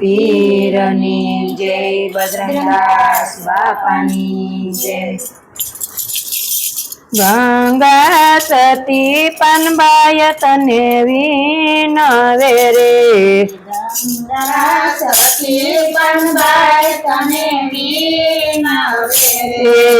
પીરની જય બજરંગદાસ બાપાની જય ગંગા સતી પનબાય તને વિનવે રે એ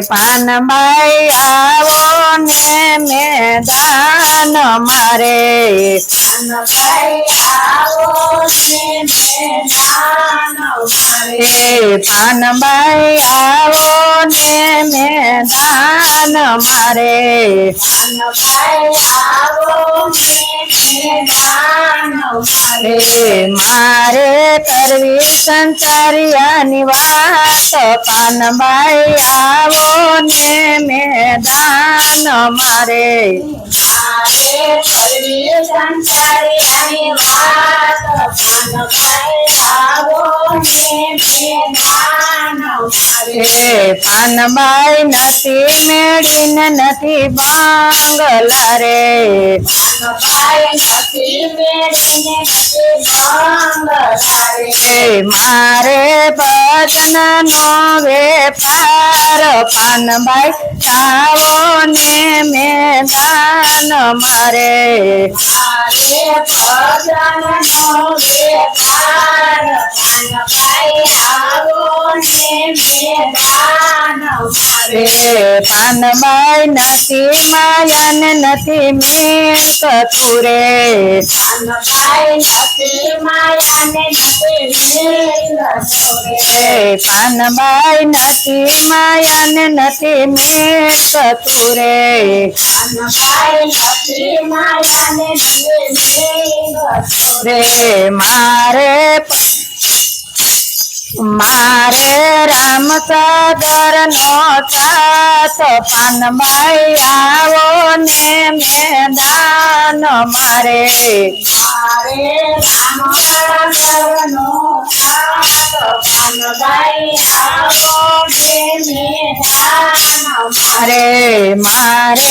પાનબાઈ આવો ને મેદાન મારે. એ પાનબાઈ આવો ને મેદાન મારે. મારે. કરવી સંસારિયાની વાત. પાનબાઈ આવો ને મેદાન મારે એ પાનબાઈ નથી મેળીને નથી બાંગલા રે મારે ભજન નો વેપાર પાનબાઈ તાવો ને મેદાન મારે પાનબાઈ નથી માયાને નથી મીણ કતુરે એ પાનબાઈ નથી માયાને નથી મીણ કતુરે રે. મારે મારે રામ સાગર નો સાથ પાનબાઈ આવો ને મેદાન મારે. મારે રામ સાગર નો સાથ પાનબાઈ આવો ને મેદાન મારે.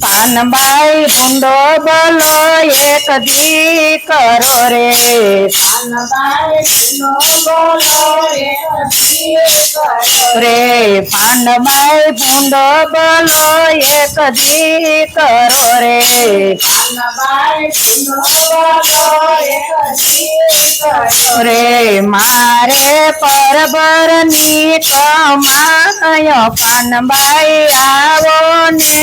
પાનબાઈ ભૂંડો બોલો એક દી કરો રે. રે પાનબાઈ ભૂંડો બોલો એક દી કરો રે રે. મારે પરબરની કમાય પાનબાઈ આવો ને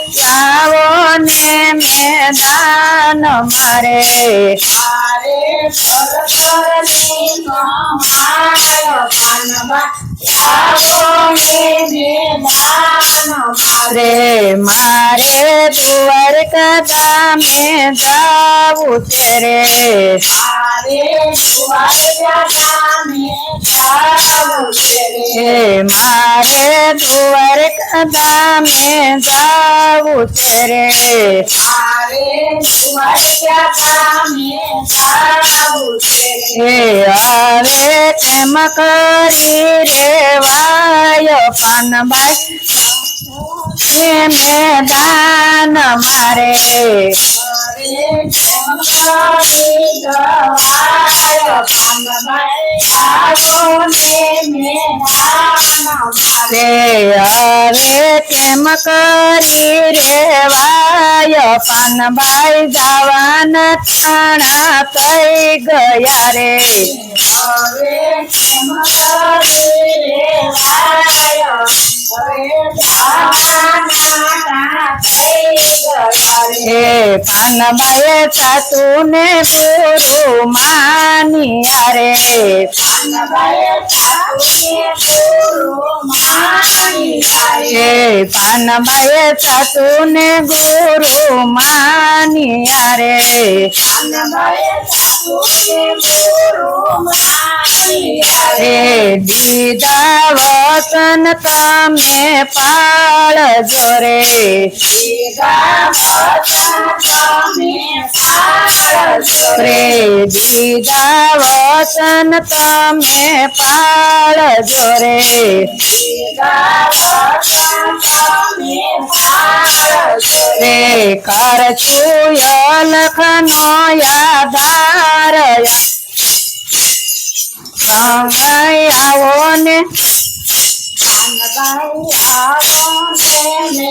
આવો ને મેદાન મારે. રે મારે. દ્વારકા ધામે જાવું છે રે મારે મારે કદા ધામે જાવું છે રે આવે કેમ કરી રેવાય પાનબાઈ. એ મેદાન મારે. રે હવે કેમ કરી રેવાય પાનબાઈ જવાના થાણા થઈ ગયા રે હવે કરી રેવાય? હે પાનબાએ સાસુ ને ગુરુ માનિયા રે એ પાનબાએ સાસુ ને ગુરુ માનિયા રે પાનબાએ સાસુને ગુરુ માનિયા રે. દીદા વસન તમે પાળજો. રે દીદા દીધા વચન તમે પાળજો રે. રે કર છું લખનો યાદાર આવો ને પાનબાઈ આવો ને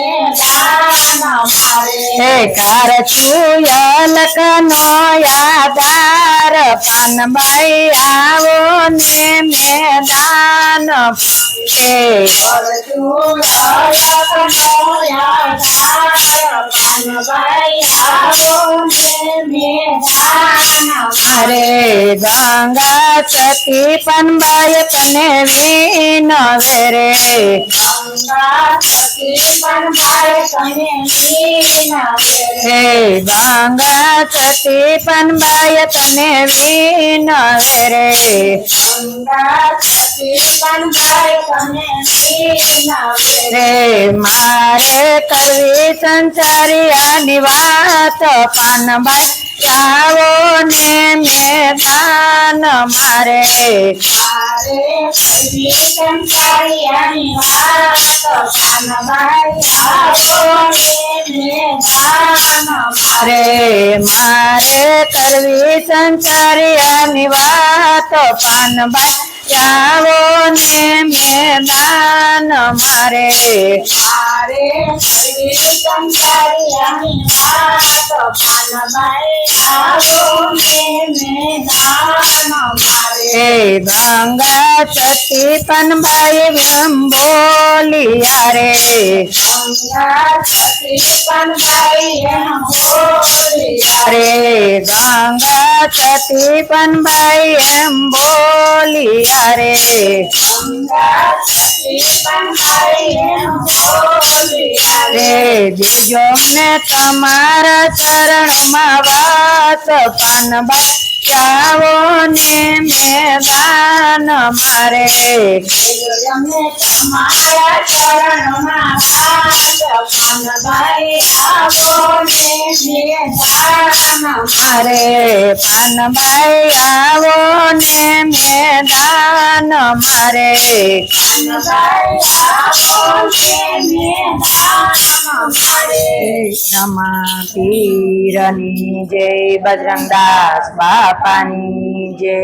યાદાર પાનબાઈ આવો ને મેદાન યાદાર પાનબાઈ આવો ને મેદાન. અરે ગંગા સતી પનબાય તને વિનવે રે ગંગા સતી પનબાઈ તને વિનવે રે. હે ગંગા સતી પનબાય તને વિનવે રે ગંગા સતી પનબાઈ તને વિનવે રે. રે મારે કરવી સંસારી આ નિવાસ પાનબાઈ આવો ને મેદાન મારે. મારે મારે. કરવી સંસારિયાની વાત. પાનબાઈ આવો ને મેદાન મારે મારે પાનબાઈ આવો ને હે ગંગા સતી પનબાઈ બોલિયા રે રે. ગંગા સતી પનબાઈ એમ બોલિયા રે રે. દેજો ને તમારા ચરણમાં વાસ પાનબાઈ જાવો ને મેદાન મારે. તમારા ચરણમાં પાનભાઈ આવો ને મેદાન મારે પાનભાઈ આવો ને મેદાન મારે પાનબાઈ આવો ને મેદાન મારે. રમા પીરની જય બજરંગદાસ બાપાની જય